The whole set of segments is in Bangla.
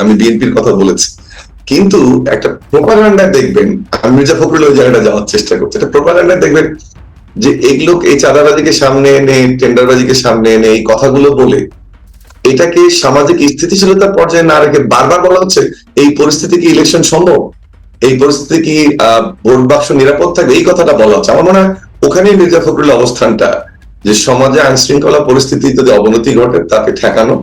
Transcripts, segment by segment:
আমি বিএনপির কথা বলেছি। কিন্তু একটা প্রোপাগান্ডা দেখবেন আমি মির্জা ফখরুল ওই জায়গাটা যাওয়ার চেষ্টা করছি। একটা প্রোপাগান্ডা দেখবেন যে এগুলো এই চাঁদাবাজিকে সামনে এনে, টেন্ডারবাজিকে সামনে এনে এই কথাগুলো বলে, এটাকে সামাজিক স্থিতিশীলতার পর্যায়ে না রেখে বারবার বলা হচ্ছে, এই পরিস্থিতি কি ইলেকশন সম্ভব? এই পরিস্থিতি কি ভোট বাক্স নিরাপদ থাকবে? এই কথাটা বলা হচ্ছে। আমার মনে হয় ওখানেই মির্জা ফখরুলের অবস্থানটা, যে সমাজে আইন শৃঙ্খলা পরিস্থিতি যদি অবনতি ঘটে, তাকে ঠেকানো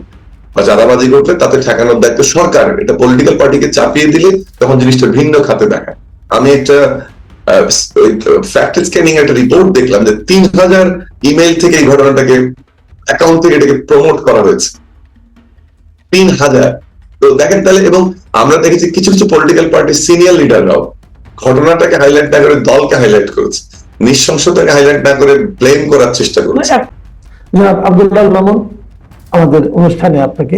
বা চাঁদাবাজি ঘটলে তাতে ঠেকানোর দায়িত্ব সরকার। এটা পলিটিক্যাল পার্টিকে চাপিয়ে দিলে তখন জিনিসটা ভিন্ন খাতে দেখায়। আমি একটা ফ্যাক্ট স্ক্যানিং একটা রিপোর্ট দেখলাম যে তিন হাজার ইমেল থেকে এই ঘটনাটাকে অ্যাকাউন্ট থেকে এটাকে প্রমোট করা হয়েছে। তিন হাজার। তো দেখেন তাহলে, এবং আমরা দেখেছি কিছু কিছু পলিটিক্যাল পার্টির সিনিয়র লিডাররাও ঘটনাটাকে হাইলাইট না করে দলকে হাইলাইট করেছে। নৃশংসতাকে হাইলাইট না করে ব্লেম করার চেষ্টা করেছে। আব্দুল্লাহ আমাদের অনুষ্ঠানে আপনাকে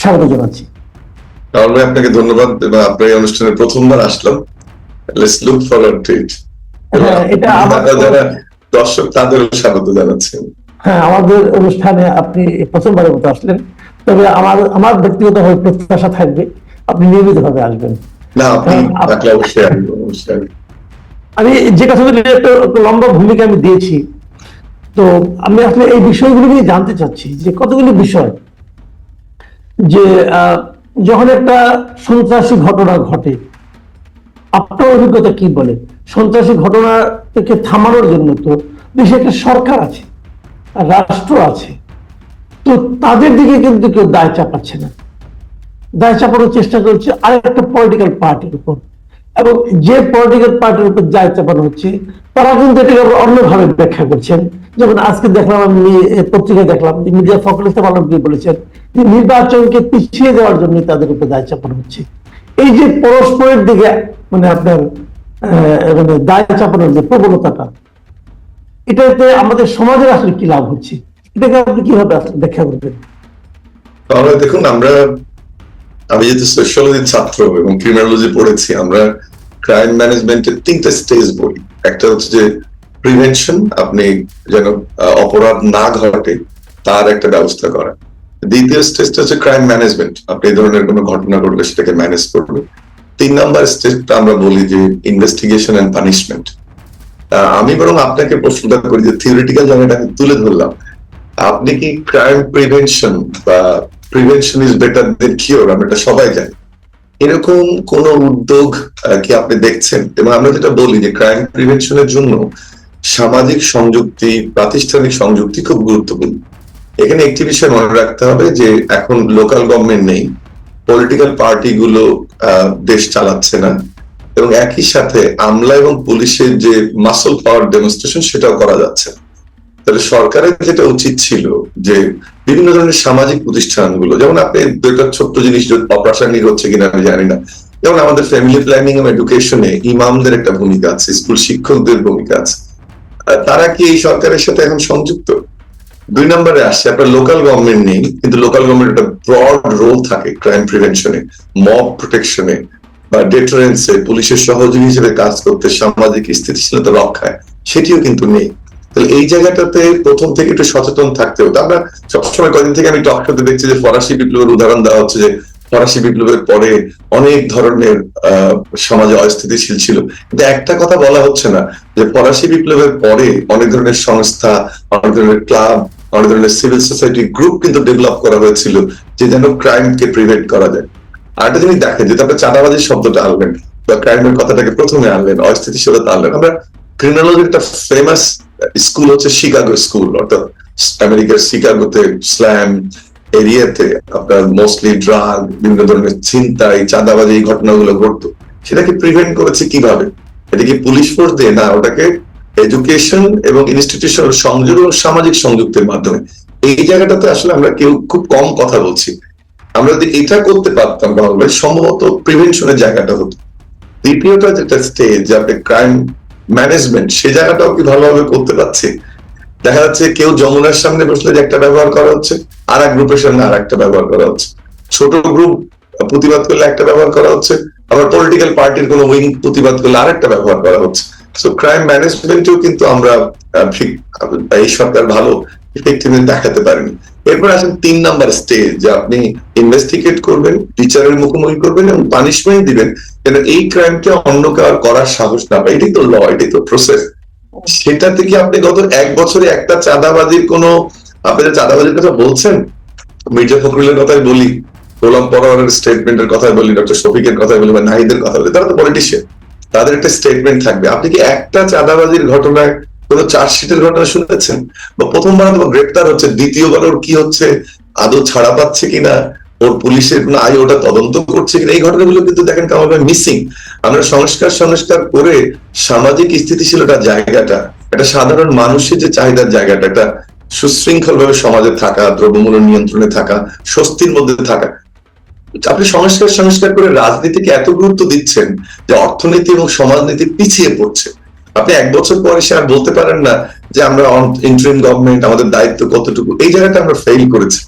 স্বাগত জানাচ্ছি। ভাই আপনাকে ধন্যবাদ। এবং আপনার এই অনুষ্ঠানে প্রথমবার আসলাম। Let's look forward to it এটা যারা দর্শক তাদেরও স্বাগত জানাচ্ছেন হ্যাঁ আমাদের অনুষ্ঠানে আপনি প্রথমবারের মতো আসলেন। তবে আমার আমার ব্যক্তিগতভাবে প্রত্যাশা থাকবে আপনি নিয়মিতভাবে আসবেন। না আপনি হ্যাঁ, অবশ্যই আমি যে কথাগুলি একটা লম্বা ভূমিকা আমি দিয়েছি। তো আমি আসলে এই বিষয়গুলো নিয়ে জানতে চাচ্ছি, যে কতগুলি বিষয় যে যখন একটা সন্ত্রাসী ঘটনা ঘটে, আপনার অভিজ্ঞতা কি বলে? সন্ত্রাসী ঘটনা থেকে থামানোর জন্য তো দেশে একটা সরকার আছে রাষ্ট্র আছে, তো তাদের দিকে কিন্তু কেউ দায় চাপাচ্ছে না। দায় চাপানোর চেষ্টা করছে আরেকটা পলিটিক্যাল পার্টির উপর। এবং যে পলিটিক্যাল পার্টির উপর দায় চাপানো হচ্ছে, তারা কিন্তু এটাকে অন্যভাবে ব্যাখ্যা করছেন। যেমন আজকে দেখলাম, আমি পত্রিকায় দেখলাম মিডিয়া ফখরুল ইসলাম আলমগীর বলেছেন? যে নির্বাচনকে পিছিয়ে দেওয়ার জন্য তাদের উপর দায় চাপানো হচ্ছে। এই যে পরস্পরের দিকে মানে আপনার মানে দায় চাপানোর যে প্রবণতাটা, এটাতে আমাদের সমাজের আসলে কি লাভ হচ্ছে? এটাকে আপনি কীভাবে আসলে ব্যাখ্যা করবেন? তাহলে দেখুন, আমরা, আমি যেহেতু সোশ্যালজির ছাত্র এবং ক্রিমিনোলজি পড়েছি, আমরা ক্রাইম ম্যানেজমেন্টের তিনটা স্টেজ বলি। একটা হচ্ছে যে প্রিভেনশন আপনি যেন অপরাধ না ঘটে, তার একটা ব্যবস্থা করা দ্বিতীয় স্টেজটা হচ্ছে ক্রাইম ম্যানেজমেন্ট আপনি এই ধরনের কোনো ঘটনা ঘটলে সেটাকে ম্যানেজ করবে তিন নাম্বার স্টেজটা আমরা বলি যে ইনভেস্টিগেশন অ্যান্ড পানিশমেন্ট আমি বরং আপনাকে প্রশ্নটা করি যে থিওরিটিক্যাল জায়গাটা আমি তুলে ধরলাম। আপনি কি ক্রাইম প্রিভেনশন বা prevention is better than cure আমরা এটা সবাই জানি। এরকম কোন উদ্যোগ কি আপনি দেখছেন? এবং আমরা যেটা বলি যে ক্রাইম প্রিভেনশনের জন্য সামাজিক সংযুক্তি প্রাতিষ্ঠানিক সংযুক্তি খুব গুরুত্বপূর্ণ। এখানে একটি বিষয় মনে রাখতে হবে যে এখন লোকাল গভর্নমেন্ট নেই। পলিটিক্যাল পার্টি গুলো আহ, দেশ চালাচ্ছে না। এবং একই সাথে আমলা এবং পুলিশের যে মাসল পাওয়ার ডেমনস্ট্রেশন সেটাও করা যাচ্ছে। তাহলে সরকারের যেটা উচিত ছিল যে বিভিন্ন ধরনের সামাজিক প্রতিষ্ঠানগুলো যেমন আপনি দুইটা ছোট্ট জিনিস অপ্রাসঙ্গিক হচ্ছে কিনা আমি জানি না। যেমন আমাদের ফ্যামিলি প্ল্যানিং এবং এডুকেশনে ইমামদের একটা ভূমিকা আছে স্কুল শিক্ষকদের ভূমিকা আছে। তারা কি এই সরকারের সাথে এখন সংযুক্ত? দুই নম্বরে আসছে, আপনার লোকাল গভর্নমেন্ট নেই, কিন্তু লোকাল গভর্নমেন্ট একটা ব্রড রোল থাকে ক্রাইম প্রিভেনশনে মব প্রোটেকশনে বা ডেটারেন্সে পুলিশের সহযোগী হিসেবে কাজ করতে, সামাজিক স্থিতিশীলতা রক্ষায়, সেটিও কিন্তু নেই। তাহলে এই জায়গাটাতে প্রথম থেকে একটু সচেতন থাকতে হতো আমরা সবসময় কদিন থেকে আমি টক শোতে দেখছি যে ফরাসি বিপ্লবের উদাহরণ দেওয়া হচ্ছে যে ফরাসি বিপ্লবের পরে অনেক ধরনের সমাজে অস্থিতিশীল ছিল। কিন্তু একটা কথা বলা হচ্ছে না, যে ফরাসি বিপ্লবের পরে অনেক ধরনের সংস্থা, অনেক ধরনের ক্লাব, অনেক ধরনের সিভিল সোসাইটি গ্রুপ কিন্তু ডেভেলপ করা হয়েছিল, যে যেন ক্রাইমকে প্রিভেন্ট করা যায়। আরেকটা জিনিস দেখেন যে তারপরে চাঁদাবাজির শব্দটা আনলেন, বা ক্রাইমের কথাটাকে প্রথমে আনলেন, অস্থিতিশীলতা আনলেন, আমরা ক্রিমিনোলজির একটা ফেমাস স্কুল হচ্ছে শিকাগো স্কুল অর্থাৎ আমেরিকার শিকাগোতে স্ল্যাম এরিয়াতে আপনার মোস্টলি ড্রাগ বিভিন্ন ধরনের ছিনতাই, চাঁদাবাজি এই ঘটনাগুলো ঘটতো, সেটাকে প্রিভেন্ট করেছে কীভাবে? এটা কি পুলিশ ফোর্স দিয়ে? না, ওটাকে এডুকেশন এবং ইনস্টিটিউশনাল সংযোগ এবং সামাজিক সংযুক্তের মাধ্যমে। এই জায়গাটাতে আসলে আমরা কেউ খুব কম কথা বলছি। আমরা যদি এটা করতে পারতাম তাহলে সম্ভবত প্রিভেনশনের জায়গাটা হতো। দ্বিতীয়টা যেটা স্টেজ যে আপনি ক্রাইম ম্যানেজমেন্ট সে জায়গাটাও কি ভালোভাবে করতে পারছি? দেখা যাচ্ছে কেউ যমুনার সামনে বসলে যে একটা ব্যবহার করা হচ্ছে আর এক গ্রুপের সামনে আর একটা ব্যবহার করা হচ্ছে। ছোট গ্রুপ প্রতিবাদ করলে একটা ব্যবহার করা হচ্ছে, আবার পলিটিক্যাল পার্টির কোনো উইং প্রতিবাদ করলে আরেকটা ব্যবহার করা হচ্ছে। সো ক্রাইম ম্যানেজমেন্টেও কিন্তু আমরা ঠিক, এই সরকার ভালো ইফেক্টিভলি দেখাতে পারিনি। এরপর আসেন তিন নাম্বার স্টেজ যে আপনি ইনভেস্টিগেট করবেন, বিচারের মুখোমুখি করবেন এবং পানিশমেন্ট দিবেন, যেন এই ক্রাইমটা অন্য কার করার সাহস না পায়। এটাই তো ল এটাই তো প্রসেস সেটা থেকে আপনি গত এক বছরে একটা চাঁদাবাজির কোনো, আপনি যে চাঁদাবাজির কথা বলছেন, মির্জা ফখরুলের কথাই বলি, গোলাম পরোয়ারের স্টেটমেন্টের কথাই বলি, ডক্টর শফিকের কথাই বলি বা নাহিদের কথা বলি, তারা তো পলিটিশিয়ান তাদের একটা স্টেটমেন্ট থাকবে। আপনি কি একটা চাঁদাবাজির ঘটনায় কোন চার্জশিটের ঘটনা শুনেছেন? বা প্রথমবার গ্রেপ্তার হচ্ছে দ্বিতীয়বার ওর কি হচ্ছে, আদৌ ছাড়া পাচ্ছে কিনা? ওর পুলিশের কোনো আয় ওটা তদন্ত করছে কিনা, এই ঘটনাগুলো কিন্তু দেখেন কেমন মিসিং আমরা সংস্কার সংস্কার করে সামাজিক স্থিতিশীলতার জায়গাটা, একটা সাধারণ মানুষের যে চাহিদার জায়গাটা, একটা সুশৃঙ্খল ভাবে সমাজে থাকা, দ্রব্যমূল্য নিয়ন্ত্রণে থাকা, স্বস্তির মধ্যে থাকা। আপনি সংস্কার সংস্কার করে রাজনীতিকে এত গুরুত্ব দিচ্ছেন যে অর্থনীতি এবং সমাজনীতি পিছিয়ে পড়ছে। আপনি এক বছর পরে সে আর বলতে পারেন না যে আমরা ইন্টারিম গভর্নমেন্ট আমাদের দায়িত্ব কতটুকু, এই জায়গাটা আমরা ফেল করেছি।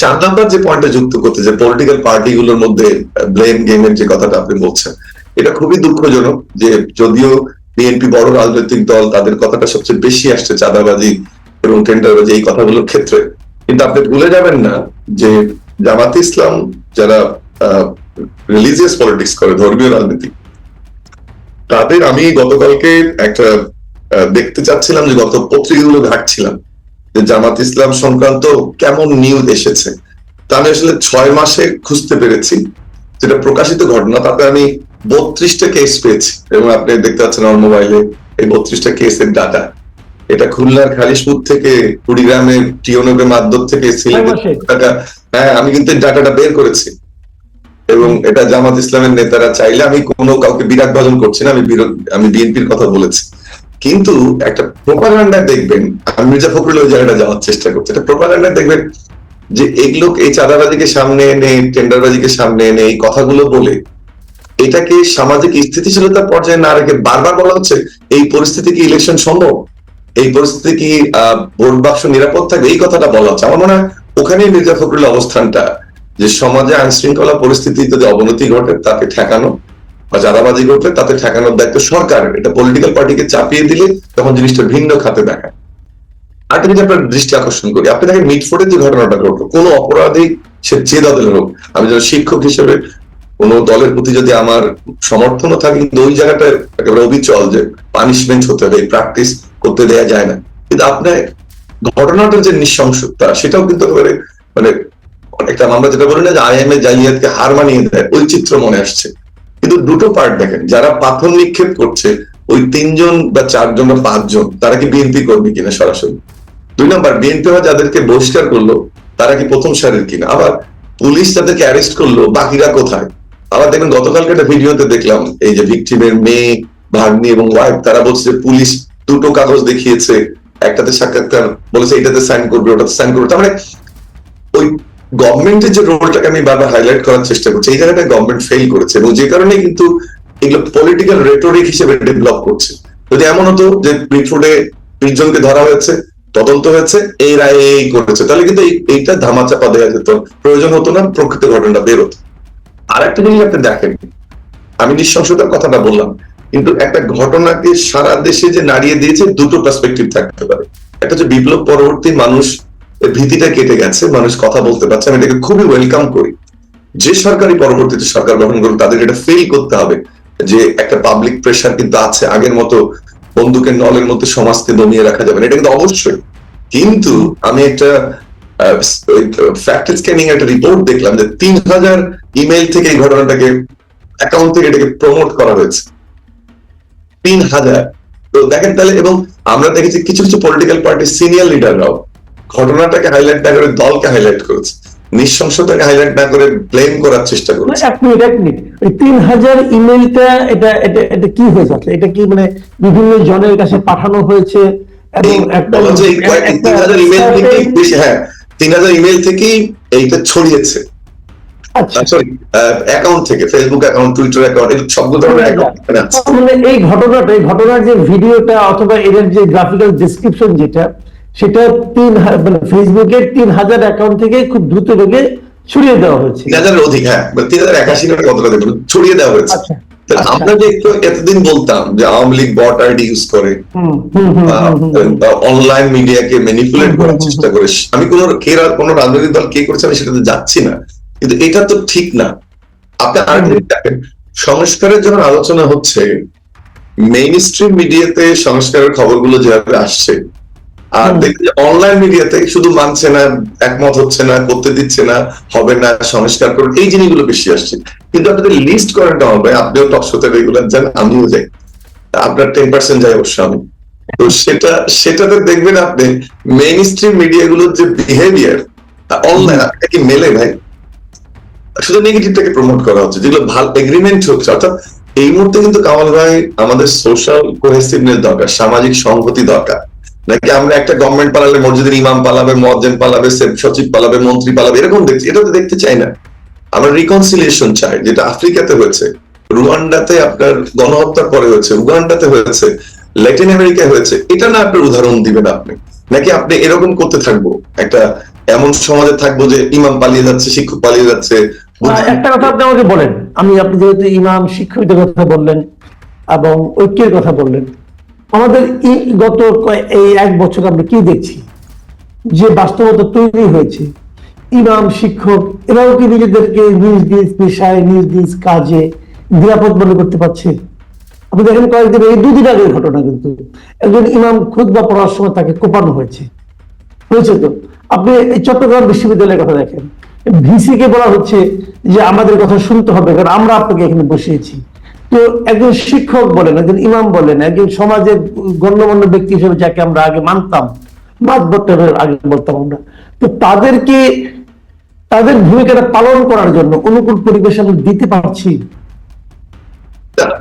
চার নাম্বার যে পয়েন্টটা যুক্ত করতে, যে পলিটিক্যাল পার্টিগুলোর মধ্যে ব্লেম গেমের যে কথাটা আপনি বলছেন, এটা খুবই দুঃখজনক যে যদিও বিএনপি বড় রাজনৈতিক দল, তাদের কথাটা সবচেয়ে বেশি আসছে চাঁদাবাজি এবং টেন্ডারবাজি এই কথাগুলোর ক্ষেত্রে। কিন্তু আপনি ভুলে যাবেন না যে জামাতে ইসলাম যারা রিলিজিয়াস পলিটিক্স করে, ধর্মীয় রাজনীতি, তাদের আমি গতকালকে একটা দেখতে চাচ্ছিলাম যে গত পত্রিকাগুলো ঘাটছিলাম। যে জামাত ইসলাম সংক্রান্ত কেমন নিউজ এসেছে তা আমি আসলে ছয় মাসে খুঁজতে পেরেছি। যেটা প্রকাশিত ঘটনা তাতে আমি বত্রিশটা কেস পেয়েছি। এবং আপনি দেখতে পাচ্ছেন আমার মোবাইলে এই বত্রিশটা কেসের ডাটা এটা খুলনার খালিশপুর থেকে কুড়িগ্রামের টিওনগের মাধ্যম থেকে ডাটা হ্যাঁ আমি কিন্তু ডাটাটা বের করেছি। এবং এটা জামাত ইসলামের নেতারা চাইলে আমি কোনো কাউকে বিরাট ভাজন করছি না আমি আমি বিএনপির কথা বলেছি। কিন্তু একটা প্রোপাগান্ডায় দেখবেন আমি মির্জা ফখরুল ওই জায়গাটা যাওয়ার চেষ্টা করছে। একটা প্রোপাগান্ডায় দেখবেন যে এগুলো এই চাঁদাবাজিকে সামনে এনে, টেন্ডারবাজিকে সামনে এনে এই কথাগুলো বলে, এটাকে সামাজিক স্থিতিশীলতার পর্যায়ে না রেখে বারবার বলা হচ্ছে, এই পরিস্থিতি কি ইলেকশন সম্ভব? এই পরিস্থিতি কি ভোট বাক্স নিরাপদ থাকবে? এই কথাটা বলা হচ্ছে। আমার মনে হয় ওখানেই মির্জা ফখরুল অবস্থানটা, যে সমাজে আইন শৃঙ্খলা পরিস্থিতি যদি অবনতি ঘটে, তাকে ঠেকানো বা চাঁদাবাজি ঘটলে তাতে ঠেকানোর দায়িত্ব সরকার এটা পলিটিক্যাল পার্টিকে চাপিয়ে দিলে তখন জিনিসটা ভিন্ন খাতে দেখায়। আরেকটা জিনিস আপনার দৃষ্টি আকর্ষণ করি। আপনি দেখেন মিটফোর্ডের যে ঘটনাটা ঘটলো, কোনো অপরাধী সে যে দলের হোক, আমি যেন শিক্ষক হিসেবে কোনো দলের প্রতি যদি আমার সমর্থনও থাকে, কিন্তু ওই জায়গাটা একেবারে অবিচল যে পানিশমেন্ট হতে হবে প্র্যাকটিস করতে দেয়া যায় না। কিন্তু আপনার ঘটনাটার যে নৃশংসতা, সেটাও কিন্তু একেবারে মানে অনেকটা আমরা যেটা বলি না যে আইএমএ জালিয়াতকে হার মানিয়ে দেয়, ওই চিত্র মনে আসছে। কিন্তু দুটো পার্ট দেখেন, যারা পাথর নিক্ষেপ করছে, ওই তিনজন বা চারজন বা পাঁচজন, তারা কি বিএনপি কর্মী কিনা সরাসরি? দুই নম্বর বিএনপি যাদেরকে বহিষ্কার করল, তারা কি প্রথম সারির কিনা? আবার পুলিশ তাদেরকে অ্যারেস্ট করল, বাকিরা কোথায়? আবার দেখবেন গতকালকে একটা ভিডিওতে দেখলাম, এই যে ভিকটিমের মেয়ে, ভাগ্নি এবং ওয়াইফ তারা বলছে পুলিশ দুটো কাগজ দেখিয়েছে, একটাতে সাক্ষাৎকার, বলেছে এটাতে সাইন করবে, ওটাতে সাইন করবে। তার মানে ওই গভর্নমেন্টের যে রোলটাকে আমি বারবার হাইলাইট করার চেষ্টা করছি, এই জায়গাটা গভর্নমেন্ট ফেল করেছে এবং যে কারণে কিন্তু এগুলো পলিটিক্যাল রেটোরিক হিসেবে ডেভেলপ করছে। যদি এমন হতো যে বিশ জনকে ধরা হয়েছে, তদন্ত হয়েছে, এই রায় এই করেছে, তাহলে কিন্তু এইটা ধামাচাপা দেওয়া যেত, প্রয়োজন হতো না, প্রকৃত ঘটনাটা বেরোতো আর একটা জিনিস আপনি দেখেন, আমি নৃশংসতার কথাটা বললাম, কিন্তু একটা ঘটনাকে সারা দেশে যে নাড়িয়ে দিয়েছে, দুটো পার্সপেক্টিভ থাকতে পারে। একটা হচ্ছে বিপ্লব পরবর্তী মানুষ ভীতিটা কেটে গেছে, মানুষ কথা বলতে পারছে আমি এটাকে খুবই ওয়েলকাম করি। যে সরকারি পরবর্তীতে সরকার গঠন করুন তাদের এটা ফেল করতে হবে যে একটা পাবলিক প্রেশার কিন্তু আছে, আগের মতো বন্দুকের নলের মধ্যে সমাজকে দমিয়ে রাখা যাবে এটা কিন্তু অবশ্যই। কিন্তু আমি একটা ফ্যাক্ট স্ক্যানিং একটা রিপোর্ট দেখলাম যে তিন হাজার ইমেল থেকে এই ঘটনাটাকে অ্যাকাউন্ট থেকে এটাকে প্রমোট করা হয়েছে। তিন হাজার। তো দেখেন তাহলে, এবং আমরা দেখেছি কিছু কিছু পলিটিক্যাল পার্টির সিনিয়র লিডাররাও ঘটনাটাকে হাইলাইট না করে দলকে হাইলাইট করেছে। নৃশংসতাকে হাইলাইট না করে ব্লেম করার চেষ্টা করেছে। এক মিনিট এক মিনিট ওই তিন হাজার ইমেলটা এটা এটা এটা কি হয়েছে? আসলে? এটা কি মানে বিভিন্ন জনের কাছে পাঠানো হয়েছে? এবং একটা এই তিন হাজার ইমেল থেকেই বেশি হ্যাঁ তিন হাজার ইমেল থেকেই এইটা ছড়িয়েছে। আচ্ছা। সরি অ্যাকাউন্ট থেকে ফেসবুক অ্যাকাউন্ট টুইটার অ্যাকাউন্ট ধরনের অ্যাকাউন্ট মানে এই ঘটনাটা এই ঘটনার যে ভিডিওটা অথবা এর যে গ্রাফিক্যাল ডেসক্রিপশন যেটা সেটা তিন মানে ফেসবুকের তিন হাজার অ্যাকাউন্ট থেকে খুব দ্রুত বেগে ছড়িয়ে দেওয়া হয়েছে। তিন হাজারের অধিক হ্যাঁ। তিন হাজার একাশি কতটা ছড়িয়ে দেওয়া হয়েছে। আচ্ছা। আচ্ছা। আমরা যে একটু এতদিন বলতাম যে Awami League bot ID use করে। অনলাইন মিডিয়াকে ম্যানিপুলেট করার চেষ্টা করে। আমি কোন কে কোন রাজনৈতিক দল কে করছে আমি সেটাতে যাচ্ছি না। কিন্তু এটা তো ঠিক না। আপনি আরেকটা দেখেন। সংস্কারের যখন আলোচনা হচ্ছে মেইন স্ট্রিম মিডিয়াতে সংস্কারের খবরগুলো যেভাবে আসছে আর। দেখছি অনলাইন মিডিয়াতে শুধু মানছে না একমত হচ্ছে না করতে দিচ্ছে না হবে না সংস্কার করুন এই জিনিসগুলো বেশি আসছে। কিন্তু আপনাদের লিস্ট করেন কেমন ভাই আপনিও টকশোতে রেগুলার যান আমিও যাই। আপনার টেন পার্সেন্ট যাই অবশ্য আমি। তো সেটা সেটাতে দেখবেন আপনি মেইন স্ট্রিম মিডিয়া গুলোর যে বিহেভিয়ার অনলাইন এটা কি মেলে ভাই। শুধু নেগেটিভটাকে প্রমোট করা হচ্ছে যেগুলো ভালো এগ্রিমেন্ট হচ্ছে। অর্থাৎ এই মুহূর্তে কিন্তু কামাল ভাই আমাদের সোশ্যাল কোহেসিভনেস দরকার সামাজিক সংহতি দরকার। নাকি আমরা একটা গভর্নমেন্ট পালালে মসজিদের ইমাম পালাবে মজ্জেন পালাবে সচিব পালাবে মন্ত্রী পালাবে এরকম দেখছি। এটা তো দেখতে চাই না। আমরা রিকনসিলিয়েশন চাই যেটা আফ্রিকাতে হয়েছে রুয়ান্ডাতে আপনার গণহত্যার পরে হয়েছে উগান্ডাতে হয়েছে ল্যাটিন আমেরিকায় হয়েছে। এটা না আপনার উদাহরণ দিবেন আপনি। নাকি আপনি এরকম করতে থাকব? একটা এমন সমাজে থাকব যে ইমাম পালিয়ে যাচ্ছে শিক্ষক পালিয়ে যাচ্ছে একটা কথা আপনি আমাকে বলেন। আমি আপনি যেহেতু ইমাম শিক্ষকদের কথা বললেন এবং ঐক্যের কথা বললেন আমাদের গত এই এক বছর আমরা কি দেখছি? যে বাস্তবতা তৈরি হয়েছে। ইমাম, শিক্ষক এরাও কি নিজেদেরকে নিজ নিজ পেশায়, নিজ নিজ কাজে নিরাপদ মনে করতে পারছে? আপনি দেখেন কয়েকদিন এই দুদিন আগের ঘটনা কিন্তু। একজন ইমাম খুদ বা পড়ার সময় তাকে কোপানো হয়েছে। হয়েছে তো? আপনি এই চট্টগ্রাম বিশ্ববিদ্যালয়ের কথা দেখেন। ভিসি কে বলা হচ্ছে যে আমাদের কথা শুনতে হবে, কারণ আমরা আপনাকে এখানে বসিয়েছি। তো একজন শিক্ষক বলেন, একজন ইমাম বলেন, একজন সমাজের গণ্যমান্য ব্যক্তি হিসেবে যাকে আমরা আগে মানতাম মাতবটের আগে বলতাম আমরা। তো তাদেরকে, তাদের ভূমিকাটা পালন করার জন্য অনুকূল পরিবেশ আমরা দিতে পারছি।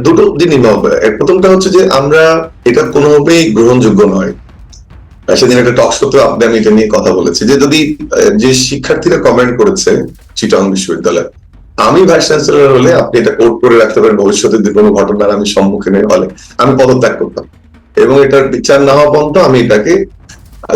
দুটো জিনিস নয় প্রথমটা হচ্ছে যে আমরা এটা কোনোভাবেই গ্রহণযোগ্য নয়। সেদিন একটা টক শোতে আপনি আমি এটা নিয়ে কথা বলেছি যে যদি যে শিক্ষার্থীরা কমেন্ট করেছে চিটং বিশ্ববিদ্যালয় আমি ভাইস চ্যান্সেলর হলে আপনি এটা কোট করে রাখতে পারেন। ভবিষ্যতে যে কোনো ঘটনার আমি সম্মুখীন হলে আমি পদত্যাগ করতাম। এবং এটার বিচার না হওয়া পর্যন্ত আমি এটাকে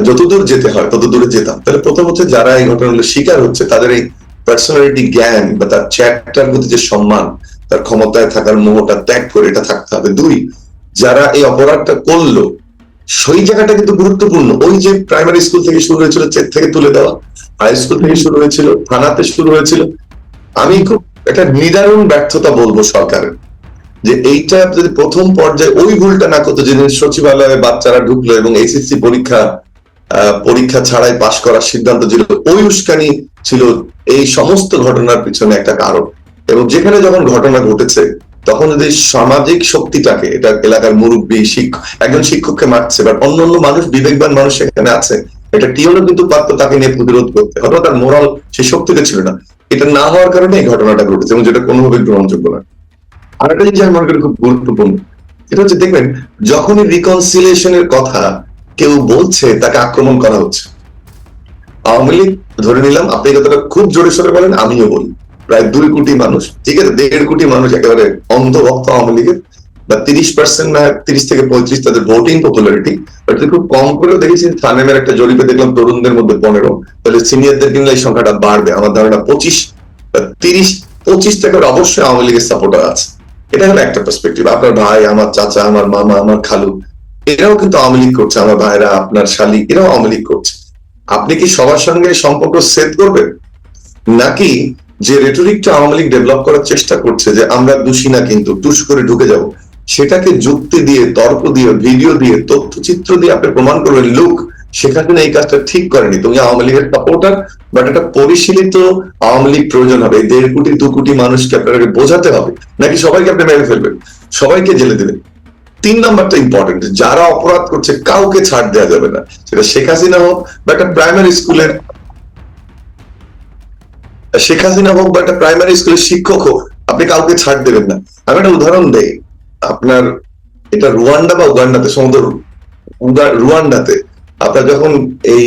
যতদূর যেতে হয় তত দূরে যেতাম। তাহলে প্রথম হচ্ছে যারা এই ঘটনাগুলো শিকার হচ্ছে, তাদের এই পার্সোনালিটি জ্ঞান বা তার চ্যাটটার প্রতি যে সম্মান, তার ক্ষমতায় থাকার মোহটা ত্যাগ করে এটা থাকতে হবে। দুই, যারা এই অপরাধটা করল, সেই জায়গাটা কিন্তু গুরুত্বপূর্ণ। ওই যে প্রাইমারি স্কুল থেকে শুরু হয়েছিল, চেক থেকে তুলে দেওয়া হাই স্কুল থেকে শুরু হয়েছিল, থানাতে শুরু হয়েছিল আমি খুব একটা নিদারুণ ব্যর্থতা বলব সরকারের, যে এইটা যদি প্রথম পর্যায়ে ওই ভুলটা না করতো, যেদিন সচিবালয়ে বাচ্চারা ঢুকলো এবং এইচএসসি পরীক্ষা পরীক্ষা ছাড়াই পাশ করার সিদ্ধান্ত ছিল, ওই উস্কানি ছিল এই সমস্ত ঘটনার পিছনে একটা কারণ। এবং যেখানে যখন ঘটনা ঘটেছে, তখন যদি সামাজিক শক্তিটাকে, এটা এলাকার মুরব্বী শিক্ষক একজন শিক্ষককে মারছে, বা অন্য অন্য মানুষ, বিবেকবান মানুষ সেখানে আছে, এটা টিওনও কিন্তু পারতো তাকে নিয়ে প্রতিরোধ করতে হয়তো তার মোরাল সেই শক্তিটা ছিল না। এটা না হওয়ার কারণে এই ঘটনাটা ঘটেছে এবং যেটা কোনোভাবে গ্রহণযোগ্য না। আরেকটা জিনিস আমি মনে করি খুব গুরুত্বপূর্ণ এটা হচ্ছে দেখবেন, যখনই রিকনসিলিয়েশনের কথা কেউ বলছে, তাকে আক্রমণ করা হচ্ছে। আওয়ামী লীগ, ধরে নিলাম, আপনি কথাটা খুব জোরে সোরে বলেন, আমিও বলি। প্রায় দুই কোটি মানুষ, ঠিক আছে, দেড় কোটি মানুষ একেবারে অন্ধভক্ত আওয়ামী লীগের। বা তিরিশ পার্সেন্ট না তিরিশ থেকে পঁয়ত্রিশ তাদের ভোটিং পপুলারিটি বাট খুব কম করেও দেখেছি থানেমের একটা জরিপে দেখলাম তরুণদের মধ্যে পনেরো, তাহলে সিনিয়রদের কিন্তু এই সংখ্যাটা বাড়বে। আমার ধারণা পঁচিশ তিরিশ, পঁচিশ থেকে অবশ্যই আওয়ামী লীগের সাপোর্টার আছে। এটা হলো একটা পার্সপেক্টিভ আপনার ভাই, আমার চাচা, আমার মামা, আমার খালু, এরাও কিন্তু আওয়ামী লীগ করছে। আমার ভাইরা, আপনার শালি, এরাও আওয়ামী লীগ করছে। আপনি কি সবার সঙ্গে সম্পর্ক সেট করবেন? নাকি যে রেটরিকটা আওয়ামী লীগ ডেভেলপ করার চেষ্টা করছে যে আমরা দোষী না কিন্তু, টুস করে ঢুকে যাব সেটাকে যুক্তি দিয়ে, তর্ক দিয়ে, ভিডিও দিয়ে, তথ্যচিত্র দিয়ে আপনি প্রমাণ করবেন, লোক, সেখানে এই কাজটা ঠিক করেনি। তুমি আওয়ামী লীগের সাপোর্টার বাট একটা পরিশীলিত আওয়ামী লীগ প্রয়োজন হবে। দেড় কোটি, দু কোটি মানুষকে আপনাকে বোঝাতে হবে। নাকি সবাইকে আপনি মেরে ফেলবেন? সবাইকে জেলে দেবেন। তিন নাম্বারটা ইম্পর্টেন্ট যারা অপরাধ করছে, কাউকে ছাড় দেওয়া যাবে না। সেটা শেখ হাসিনা হোক, বা একটা প্রাইমারি স্কুলের শেখ হাসিনা হোক, বা একটা প্রাইমারি স্কুলের শিক্ষক হোক, আপনি কাউকে ছাড় দেবেন না। আমি একটা উদাহরণ দেই। আপনার এটা রুয়ান্ডা বা উগান্ডাতে, সমুদ্র রুয়ান্ডাতে আপনার যখন এই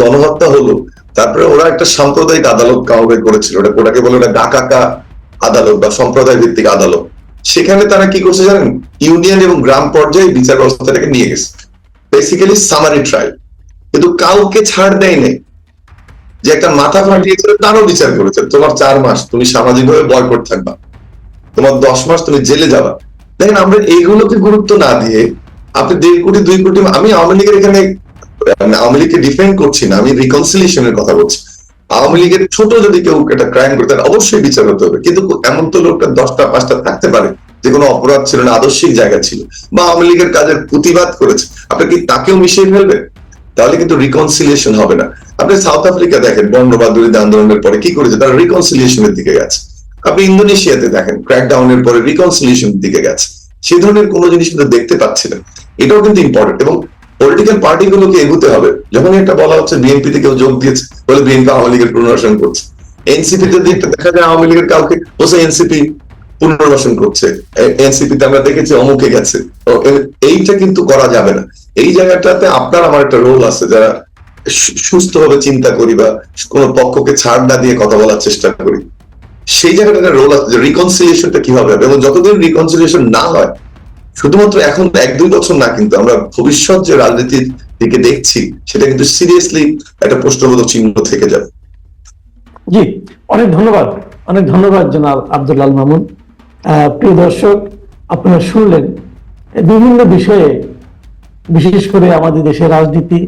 গণহত্যা হলো, তারপরে ওরা একটা সাম্প্রদায়িক আদালত কাউকে করেছিল। ওটা ওটাকে বলে ওটা ডাকাকা আদালত বা সম্প্রদায় ভিত্তিক আদালত। সেখানে তারা কি করছে জানেন? ইউনিয়ন এবং গ্রাম পর্যায়ে বিচার ব্যবস্থাটাকে নিয়ে গেছে। বেসিক্যালি সামারি ট্রায়াল কিন্তু কাউকে ছাড় দেয় নাই যে একটা মাথা ফাটিয়েছিল, তারও বিচার করেছে। তোমার চার মাস, তুমি সামাজিকভাবে বয়কট থাকবা। তোমার দশ মাস তুমি জেলে যাবা। দেখেন আমরা এইগুলোকে গুরুত্ব না দিয়ে আপনি দেড় কোটি, দুই কোটি, আমি আওয়ামী লীগের এখানে আওয়ামী লীগকে ডিফেন্ড করছি না, আমি রিকনসিলিয়েশনের কথা বলছি। আওয়ামী লীগের ছোট যদি কেউ একটা ক্রাইম করে, তাহলে অবশ্যই বিচার হতে হবে। কিন্তু এমন তো লোকটা দশটা, পাঁচটা থাকতে পারে, যে কোনো অপরাধ ছিল না, আদর্শিক জায়গা ছিল, বা আওয়ামী লীগের কাজের প্রতিবাদ করেছে। আপনি কি তাকেও মিশিয়ে ফেলবেন তাহলে কিন্তু রিকনসিলিয়েশন হবে না। আপনি সাউথ আফ্রিকা দেখেন বর্ণবাদ আন্দোলনের পরে কি করেছে? তারা রিকনসিলিয়েশনের দিকে গেছে। আপনি ইন্দোনেশিয়াতে দেখেন ক্র্যাকডাউনের পরে রিকনসিলিয়েশনের দিকে গেছে। সেই ধরনের কোনো জিনিস কিন্তু দেখতে পাচ্ছি না। এটাও কিন্তু ইম্পর্টেন্ট এবং পলিটিক্যাল পার্টিগুলোকে এগুতে হবে। যখন এটা বলা হচ্ছে বিএনপি কেউ যোগ দিয়েছে, বলে বিএনপি আওয়ামী লীগের পুনর্বাসন করছে। এনসিপি তে দেখা যায় আওয়ামী লীগের কাউকে বসে এনসিপি পুনর্বাসন করছে। এনসিপি তে আমরা দেখেছি অমুকে গেছে। এইটা কিন্তু করা যাবে না। এই জায়গাটাতে আপনার আমার একটা রোল আছে, যারা সু- সুস্থভাবে চিন্তা করি বা কোন পক্ষকে ছাড় না দিয়ে কথা বলার চেষ্টা করি। সেই জায়গাটাতে রোল আছে রিকনসিলিয়েশনটা কীভাবে হবে? এবং যতদিন রিকনসিলিয়েশন না হয়, শুধুমাত্র এখন এক দুই বছর না কিন্তু আমরা ভবিষ্যৎ যে রাজনীতির দিকে দেখছি, সেটা কিন্তু সিরিয়াসলি একটা প্রশ্নবোধক চিহ্ন থেকে যাবে। জি, অনেক ধন্যবাদ। অনেক ধন্যবাদ জনাব আব্দুল আল মামুন প্রিয় দর্শক, আপনারা শুনলেন বিভিন্ন বিষয়ে, বিশেষ করে আমাদের দেশের রাজনীতি,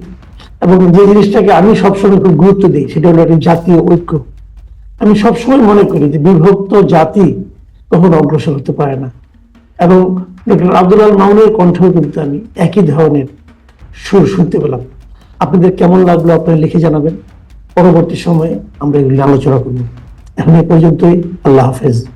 এবং যে জিনিসটাকে আমি সবসময় খুব গুরুত্ব দিই, সেটা হলো একটা জাতীয় ঐক্য। আমি সবসময় মনে করি যে বিভক্ত জাতি কখনো অগ্রসর হতে পারে না। এবং ডক্টর আব্দুল আল মাউনের কণ্ঠেও কিন্তু আমি একই ধরনের সুর শুনতে পেলাম। আপনাদের কেমন লাগল আপনারা লিখে জানাবেন। পরবর্তী সময়ে আমরা এগুলি আলোচনা করব। এখন এ পর্যন্তই, আল্লাহ হাফেজ।